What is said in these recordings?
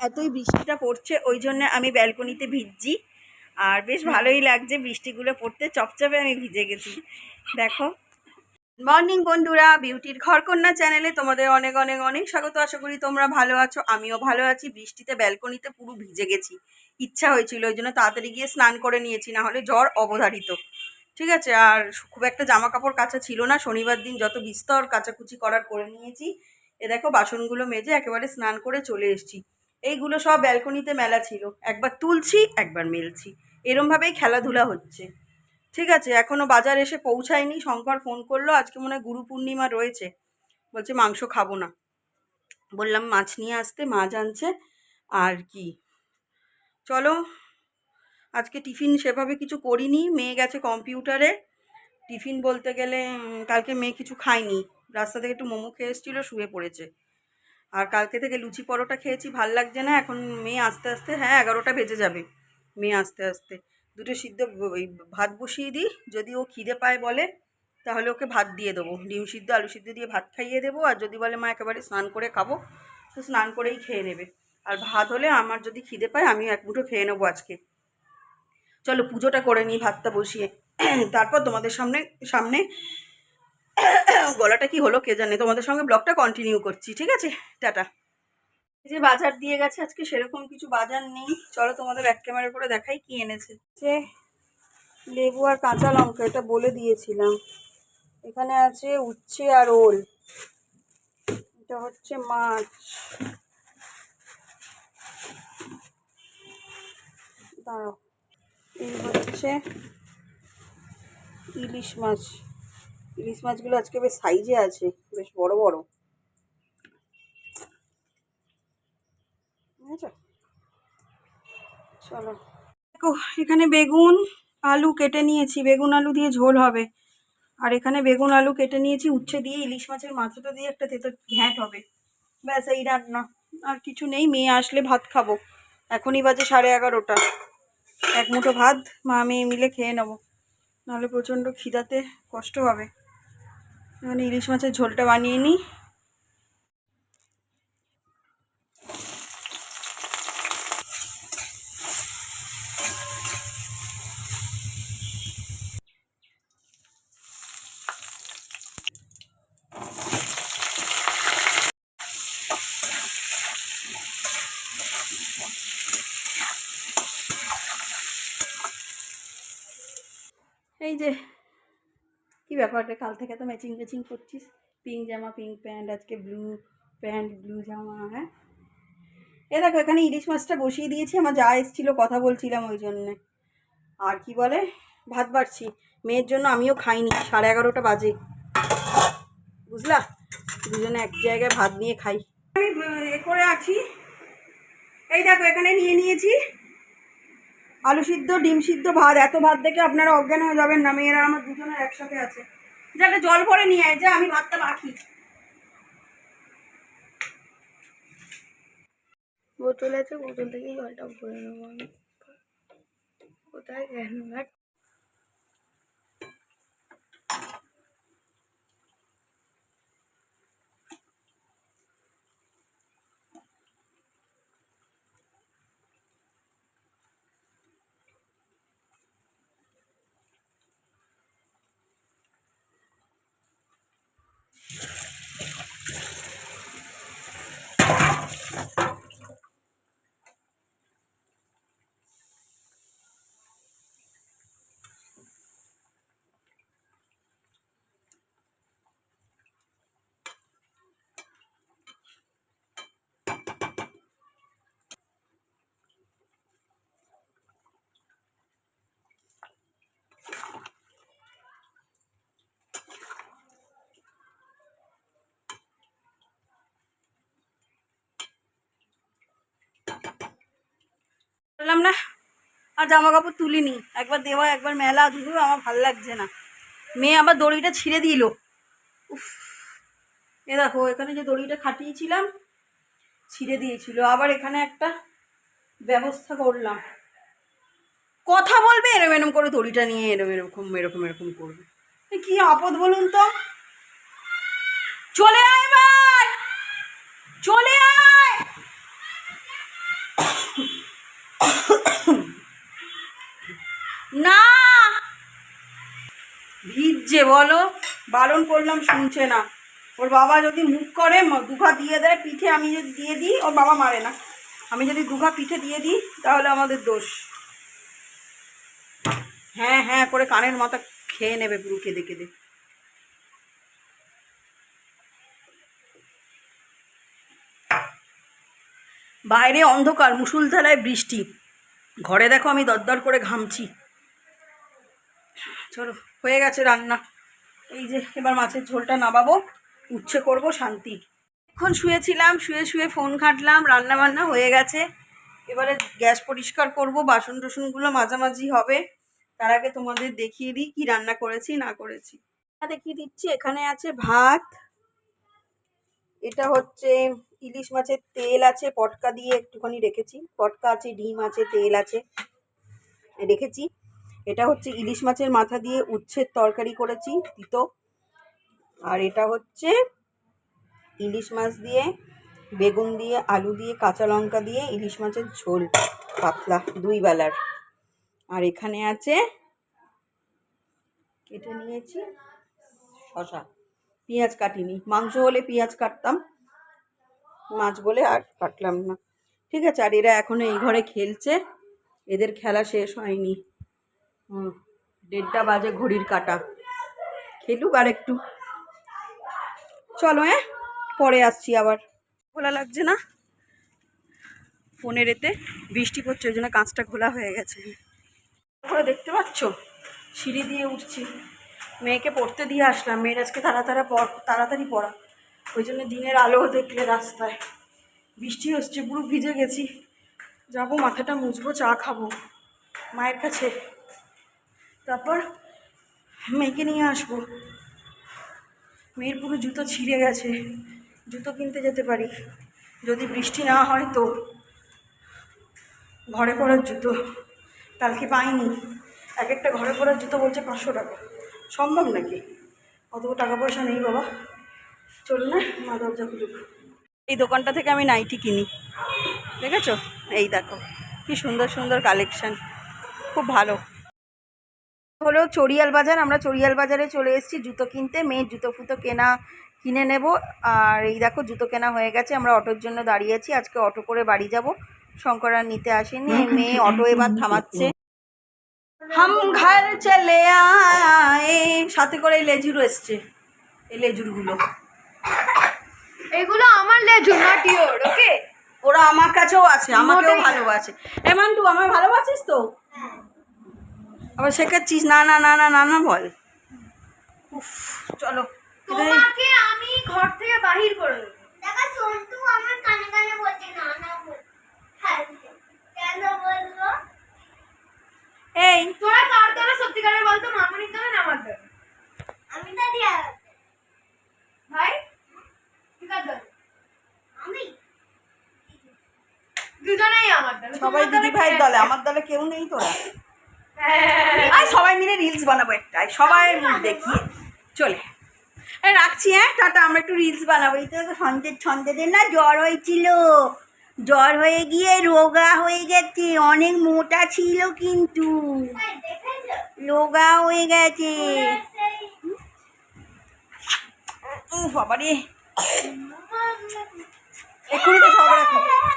এতই বৃষ্টিটা পড়ছে, ওই জন্য আমি ব্যালকনিতে ভিজছি। আর বেশ ভালোই লাগছে বৃষ্টিগুলো পড়তে, চপচপে আমি ভিজে গেছি। দেখো। মর্নিং বন্ধুরা, বিউটির ঘরকন্যা চ্যানেলে তোমাদের অনেক অনেক অনেক স্বাগত। আশা করি তোমরা ভালো আছো, আমিও ভালো আছি। বৃষ্টিতে ব্যালকনিতে পুরো ভিজে গেছি। ইচ্ছা হয়েছিল, ওই জন্য তাড়াতাড়ি গিয়ে স্নান করে নিয়েছি, না হলে জ্বর অবধারিত। ঠিক আছে? আর খুব একটা জামা কাপড় কাচা ছিল না, শনিবার দিন যত বিস্তর কাচাকুচি করার করে নিয়েছি। এ দেখো, বাসনগুলো মেজে একেবারে স্নান করে চলে এসেছি। এইগুলো সব ব্যালকনিতে মেলা ছিল। একবার তুলছি, একবার মেলছি। এরমভাবেই খেলাধুলা হচ্ছে। ঠিক আছে এখনও বাজার এসে পৌঁছায়নি। শঙ্কর ফোন করল, আজকে মনে হয় গুরু পূর্ণিমা রয়েছে। বলছে, মাংস খাব না। বললাম, মাছ নিয়ে আসতে, মাছ আনছে, আর কি। চলো, আজকে টিফিন সেভাবে কিছু করিনি। মেয়ে গেছে কম্পিউটারে। টিফিন বলতে গেলে কালকে মেয়ে কিছু খায়নি। রাস্তা থেকে একটু মোমো খেয়ে এসেছিল, শুয়ে পড়েছে। আর কালকে থেকে লুচি পরোটা খেয়েছি, ভালো লাগছে না। এখন মেয়ে আস্তে আস্তে হ্যাঁ এগারোটা বেজে যাবে মেয়ে আস্তে আস্তে। দুটো সিদ্ধ ভাত বসিয়ে দিই, যদি ও খিদে পায় বলে, তাহলে ওকে ভাত দিয়ে দেবো। ডিম সিদ্ধ, আলু সিদ্ধ দিয়ে ভাত খাইয়ে দেবো, আর যদি বলে মা একেবারে স্নান করে খাব, তো স্নান করেই খেয়ে নেবে। আর ভাত হলে আমার যদি খিদে পায়, আমি এক মুঠো খেয়ে নেব আজকে। চলো পুজোটা করে নিই ভাতটা বসিয়ে। তারপর তোমাদের সামনে সামনে গলাটা কি হলো কে জানে? তোমাদের সঙ্গে ব্লগটা কন্টিনিউ করছি, ঠিক আছে? টাটা। যে বাজার দিয়ে গেছে, আজকে সেরকম কিছু বাজার নেই। চলো তোমাদের এক ক্যামেরা করে দেখাই কি এনেছে। যে লেবু আর কাঁচা লঙ্কা, এটা বলে দিয়েছিলাম। এখানে আছে উচ্ছে আর ওল। এটা হচ্ছে মাছ। দাঁড়াও। এই হচ্ছে ইলিশ মাছ। ইলিশ মাছগুলো আজকে বেশ সাইজে আছে, বেশ বড় বড়। চলো। দেখো, এখানে বেগুন, আলু কেটে নিয়েছি। বেগুন, আলু দিয়ে ঝোল হবে। আর এখানে বেগুন, আলু কেটে নিয়েছি, উচ্ছে দিয়ে ইলিশ মাছের মাথাটা দিয়ে একটা তেতো ঘ্যাঁট হবে। ব্যাস, এই রান্না। আর কিছু নেই, মেয়ে আসলে ভাত খাব। এখনই বাজে সাড়ে এগারোটা। এক মুঠো ভাত, মা, মেয়ে মিলে খেয়ে নেব। নাহলে প্রচণ্ড খিদাতে কষ্ট হবে। এখানে ইলিশ মাছের ঝোলটা বানিয়ে নিই। এই যে কি ব্যাপার রে কাল থেকে তো ম্যাচিং ম্যাচিং করছিস। পিঙ্ক জামা পিঙ্ক প্যান্ট আজকে ব্লু প্যান্ট ব্লু জামা হ্যাঁ? এ দেখো, এখানে ইলিশ মাছটা বসিয়ে দিয়েছি। আমার যা এসেছিল কথা বলছিলাম ওই জন্যে। আর কি বলে? ভাত বাড়ছি। মেয়ের জন্য আমিও খাইনি। সাড়ে এগারোটা বাজে। বুঝলা? দুজনে এক জায়গায় ভাত নিয়ে খাই। আমি এ করে আছি। এই দেখো, এখানে নিয়ে নিয়েছি। আলু সিদ্ধ, ডিম সিদ্ধ, ভাত, এত ভাত দেখে আপনারা অজ্ঞান হয়ে যাবেন না, মেয়েরা আমার দুজনের একসাথে আছে। যাতে জল ভরে নিয়ে আয়, যে আমি ভাতটা রাখি। বোতল আছে, বোতল থেকে জলটা ভরে নেব আমি। কোথায় গেল? না বললাম, না, আর জামা কাপড় তুলিনি। একবার দেওয়া, একবার মেলা ধুলো আমার ভালো লাগছে না। মেয়ে আবার দড়িটা ছিঁড়ে দিল। উফ, এ দেখো, এখানে যে দড়িটা খাটিয়েছিলাম, ছিঁড়ে দিয়েছিল। আবার এখানে একটা ব্যবস্থা করলাম। কথা বলবে, এরম এরম করে দড়িটা নিয়ে এরম, এরকম এরকম এরকম করবে। কি আপদ বলুন তো? চলে আয় এবার! চলে আয়! না। ভিজছে, বলো। বারণ করলাম, শুনছে না। ওর বাবা যদি মুখ করে দুঘা দিয়ে দেয়, পিঠে আমি যদি দিয়ে দিই, ওর বাবা মারে না। আমি যদি দুঘা পিঠে দিয়ে দিই, তাহলে আমাদের দোষ। হ্যাঁ হ্যাঁ করে কানের মাথা খেয়ে নেবে পুরো কেঁদে কেঁদে। বাইরে অন্ধকার মুসুলধারায় বৃষ্টি। ঘরে দেখো আমি দরদর করে ঘামছি। চলো, হয়ে গেছে রান্না। এই যে, এবার মাছের ঝোলটা নামাবো, উচ্ছে করব শান্তি। এখন শুয়েছিলাম, শুয়ে শুয়ে ফোন ঘাঁটলাম রান্না বান্না হয়ে গেছে। এবারে গ্যাস পরিষ্কার করব, বাসন টসনগুলো মাঝামাঝি হবে। তার আগে তোমাদের দেখিয়ে দিই কি রান্না করেছি, না করেছি। দেখিয়ে দিচ্ছি, এখানে আছে ভাত। এটা হচ্ছে ইলিশ মাছের তেল আছে, পটকা দিয়ে একটুখানি রেখেছি। পটকা আছে, ডিম আছে, তেল আছে, রেখেছি। এটা হচ্ছে ইলিশ মাছের মাথা দিয়ে উচ্ছের তরকারি করেছি, তিতো। আর এটা হচ্ছে ইলিশ মাছ দিয়ে, বেগুন দিয়ে, আলু দিয়ে, কাঁচা লঙ্কা দিয়ে ইলিশ মাছের ঝোল, পাতলা, দুই বেলার। আর এখানে আছে, কেটে নিয়েছি শশা পেঁয়াজ কাটিনি। মাংস হলে পেঁয়াজ কাটতাম। মাছ বলে আর কাটলাম না। ঠিক আছে, আর এরা এখনও এই ঘরে খেলছে। এদের খেলা শেষ হয়নি। হুম, দেড়টা বাজে ঘড়ির কাটা। খেলুক আর একটু। চলো হ্যাঁ পরে আসছি আবার। খোলা লাগছে না? ফোনের এতে বৃষ্টি পড়ছে, ওই জন্য কাঁচটা খোলা হয়ে গেছে। করে দেখতে পাচ্ছ? সিঁড়ি দিয়ে উঠছি। মেয়েকে পড়তে দিয়ে আসলাম। মেয়ের আজকে তাড়াতাড়ি পড়, তাড়াতাড়ি পড়া। ওই জন্য দিনের আলো দেখলে রাস্তায়। বৃষ্টি হচ্ছে, পুরো ভিজে গেছি। যাব, মাথাটা মুছবো, চা খাব মায়ের কাছে। তারপর মেয়েকে নিয়ে আসব। মেয়ের পুরো জুতো ছিঁড়ে গেছে। জুতো কিনতে যেতে পারি। যদি বৃষ্টি না হয় তো। ঘরে পড়ার জুতো। কালকে পাইনি। এক একটা ঘরে পড়ার জুতো বলছে পাঁচশো টাকা। সম্ভব নাকি? অত টাকা পয়সা নেই বাবা। মা দরজা খুলুক। এই দোকানটা থেকে আমি নাইটি কিনি। দেখেছ? এই দেখো, কি সুন্দর সুন্দর কালেকশন খুব ভালো। হলো চড়িয়াল বাজার, আমরা চড়িয়াল বাজারে চলে এসেছি। জুতো কিনতে, মেয়ের জুতো ফুতো কেনা, কিনে নেব। আর এই দেখো, জুতো কেনা হয়ে গেছে। আমরা অটোর জন্য দাঁড়িয়ে আছি। আজকে অটো করে বাড়ি যাব। শঙ্কর আর নিতে আসেনি। মেয়ে অটো এবার থামাচ্ছে। হাম ঘর চলে সাথে করে এই এসছে। এই লেজুরগুলো। এগুলো আমার লেজু নট ইওর ওকে ওরা আমার কাছেও আছে আমাকেও। ভালোবাসে। এমান্টু আমার ভালোবাসিস তো? আবার শেখাচ্ছিস? না না না না না না বল। উফ, চলো। তোমাকে আমি ঘর থেকে বাহির করে দেবো। দেখা সন্টু আমার কানে কানে বলছে না না বল। হ্যাঁ কেন বলব? এই। তোরা কার দলে সত্যিকারের বলতো? মামনির দলে না আমার দলে আমি তো দিয়া ভাই? সবাই দিদি ভাইয়ের দলে আমার দলে কেউ নেই তোরা। হ্যাঁ। সবাই মিলে রিলস বানাবো একটা। আয়, সবাই দেখিয়ে। চলে। রাখছি হ্যাঁ টাটা আমরা একটু রিলস বানাবো। এই তো সন্ধ্যে সন্ধ্যেদের না জ্বর হয়েছিল। জ্বর হয়ে গিয়ে রোগা হয়ে গেছে। অনেক মোটা ছিল কিন্তু। রোগা হয়ে গেছে। বাবারে। এক্ষুনি তো ঝগড়া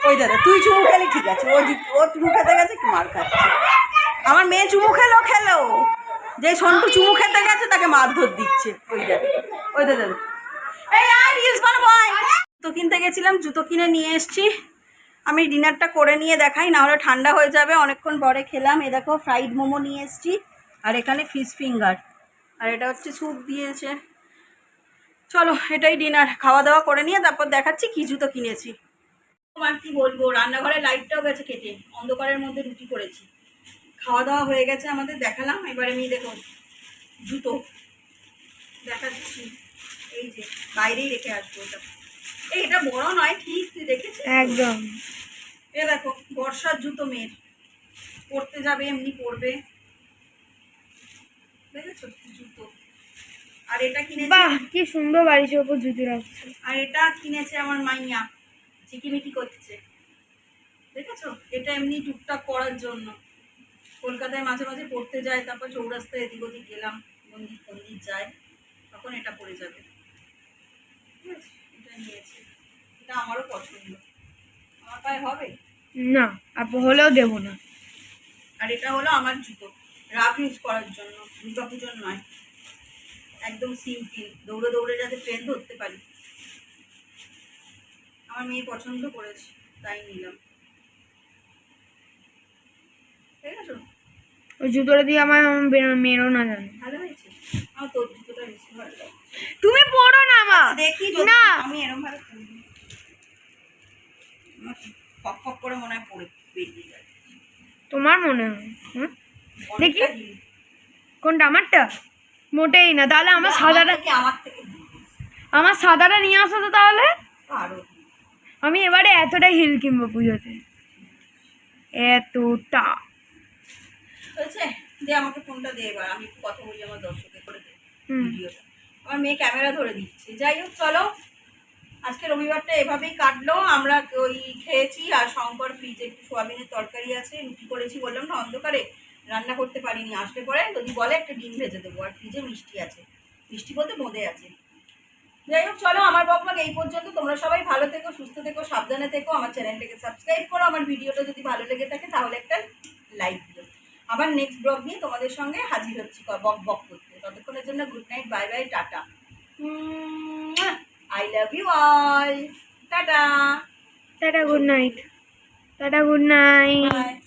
ওই দাদা, তুই চুমু খেলে, ঠিক আছে। ও জি- ও চুমু খেতে গেছে কি মার খাচ্ছে। আমার মেয়ে চুমু খেলো খেলো। যে সন্টু চুমু খেতে গেছে, তাকে মারধর দিচ্ছে। ওই দাদা ওই দাদা। জুতো কিনতে গেছিলাম, জুতো কিনে নিয়ে এসছি। আমি ডিনারটা করে নিয়ে দেখাই, না হলে ঠান্ডা হয়ে যাবে। অনেকক্ষণ পরে খেলাম। এ দেখো ফ্রাইড মোমো নিয়ে এসছি। আর এখানে ফিশ ফিঙ্গার আর এটা হচ্ছে স্যুপ দিয়েছে। চলো এটাই ডিনার খাওয়া দাওয়া করে নিয়ে তারপর দেখাচ্ছি কি জুতো কিনেছি। তোমার কি বলব রান্নাঘরে লাইটটাও গেছে কেটে অন্ধকারের মধ্যে রুটি করেছি। খাওয়া দাওয়া হয়ে গেছে আমাদের দেখালাম। এবার আমি দেখো জুতো। দেখাচ্ছি। এই যে বাইরেই রেখে আসব ওটা এই এটা বড় নয় ঠিক তুই দেখেছিস? একদম। এ দেখো বর্ষার জুতো মেয়ের। পড়তে যাবে এমনি পড়বে। দেখেছ? জুতো। আর এটা কিনেছি বাহ কি সুন্দর বাড়ির ওপর জুতি রাখছে। আর এটা কিনেছে আমার মাইয়া চিকিমিকি করছে। দেখেছ? এটা এমনি টুকটাক করার জন্য। কলকাতায় মাঝে মাঝে পড়তে যায় তারপর চৌরাস্তায় এদিক ওদিক গেলাম মন্দির ফন্দির যায় তখন এটা পড়ে যাবে? এটা নিয়েছি। এটা আমারও পছন্দ। আমার পায়ে হবে? না আপু হলেও দেবো না। আর এটা হলো আমার জুতো। রাফ ইউজ করার জন্য দুর্গা পুজোর নয়। একদম সিম্পল দৌড়ে দৌড়ে যাতে ট্রেন ধরতে পারি। আমার মেয়ে পছন্দ করেছে তাই নিলাম। ঠিক আছে? ওই জুতোটা দিয়ে আমার মেরো না জানো। ভালো হয়েছে? আমার তোর জুতোটা বেশি ভালো তুমি পড়ো না মা। দেখি না। আমি এরকম ভাবে ফক ফক করে মনে হয় পড়ে বেরিয়ে যায়। তোমার মনে হয়? দেখি। কোনটা? আমারটা? মোটেই না তাহলে আমার সাদাটা আমার থেকে আমার সাদাটা নিয়ে আসো তো তাহলে। আমি এবারে এতটা হিল কিনবো পুজোতে। এতটা। দে আমাকে ফোনটা দে এবার আমি একটু কথা বলি আমার দর্শকে করে দে হুম। ভিডিওটা। আমার মেয়ে ক্যামেরা ধরে দিচ্ছে। যাই হোক চলো। আজকে রবিবারটা এভাবেই কাটলো। আমরা ওই খেয়েছি আর শঙ্কর ফ্রিজে একটু সোয়াবিনের তরকারি আছে রুটি করেছি বললাম না অন্ধকারে। রান্না করতে পারিনি আসলে পরে যদি বলে একটা ডিম ভেজে দেবো আর ফ্রিজে মিষ্টি আছে। মিষ্টি বলতে বোঁদে আছে। যাই হোক চলো আমার বকবাক এই পর্যন্ত। তোমরা সবাই ভালো থেকো সুস্থ থেকো সাবধানে থেকো। আমার চ্যানেলটাকে সাবস্ক্রাইব করো। আমার ভিডিওটা যদি ভালো লেগে থাকে তাহলে একটা লাইক দিও। আবার নেক্সট ব্লগ নিয়ে তোমাদের সঙ্গে হাজির হচ্ছি বক বক করতে। ততক্ষণের জন্য good night bye bye tata. I love you all tata. Tata good night tata good night